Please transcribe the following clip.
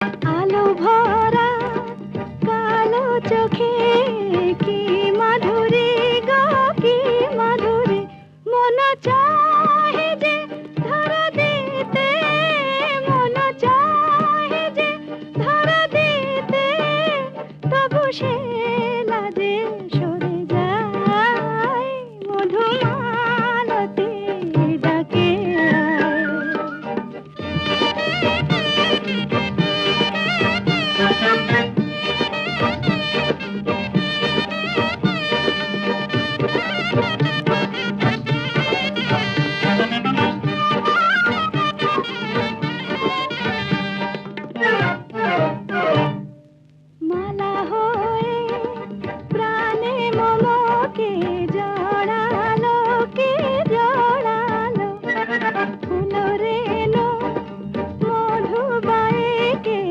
আলো ভরা, কালো চোখে কি মাধুরী গো মাধুরী? মন চাহে যে ধরা দিতে, মন চাহে যে ধরা দিতে, তবু সে লাজে সরে যায়। মধুমা